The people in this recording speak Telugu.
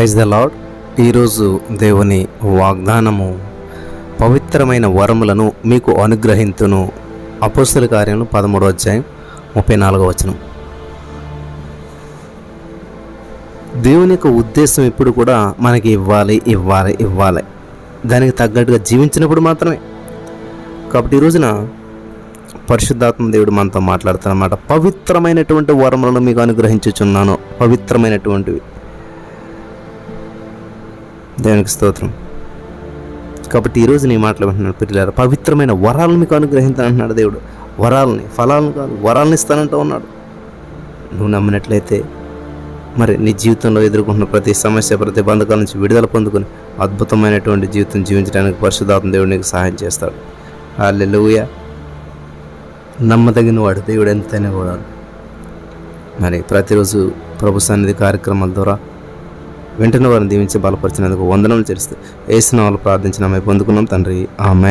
ప్రైజ్ ద లాడ్ ఈరోజు దేవుని వాగ్దానము పవిత్రమైన వరములను మీకు అనుగ్రహింతును. అపోస్తుల కార్యములు పదమూడవ అధ్యాయం ముప్పై నాలుగో వచనం. దేవుని యొక్క ఉద్దేశం ఎప్పుడు కూడా మనకి ఇవ్వాలి ఇవ్వాలి ఇవ్వాలి. దానికి తగ్గట్టుగా జీవించినప్పుడు మాత్రమే. కాబట్టి ఈ రోజున పరిశుద్ధాత్మ దేవుడు మనతో మాట్లాడుతున్నమాట. పవిత్రమైనటువంటి వరములను మీకు అనుగ్రహించుచున్నాను. పవిత్రమైనటువంటివి. దేవునికి స్తోత్రం. కాబట్టి ఈరోజు నీ మాటలు వింటున్నాడు పిల్లలారా పవిత్రమైన వరాలను మీకు అనుగ్రహించాను అంటున్నాడు దేవుడు. వరాలని ఫలాలను కాదు వరాలను ఇస్తానంటూ ఉన్నాడు. నువ్వు నమ్మినట్లయితే మరి నీ జీవితంలో ఎదుర్కొంటున్న ప్రతి సమస్య ప్రతి బంధకాల నుంచి విడుదల పొందుకొని అద్భుతమైనటువంటి జీవితం జీవించడానికి పరిశుధాత్మ దేవుడు నీకు సహాయం చేస్తాడు. హల్లెలూయా. నమ్మదగిన వాడు దేవుడు ఎంతైనా కూడా. మరి ప్రతిరోజు ప్రభు సన్నిధి కార్యక్రమాల ద్వారా వెంటనే వారిని దీవించి బలపరిచినందుకు వందనం చేస్తూ ఏసునామాలు ప్రార్థించిన ఆమె పొందుకున్నాం తండ్రి. ఆమె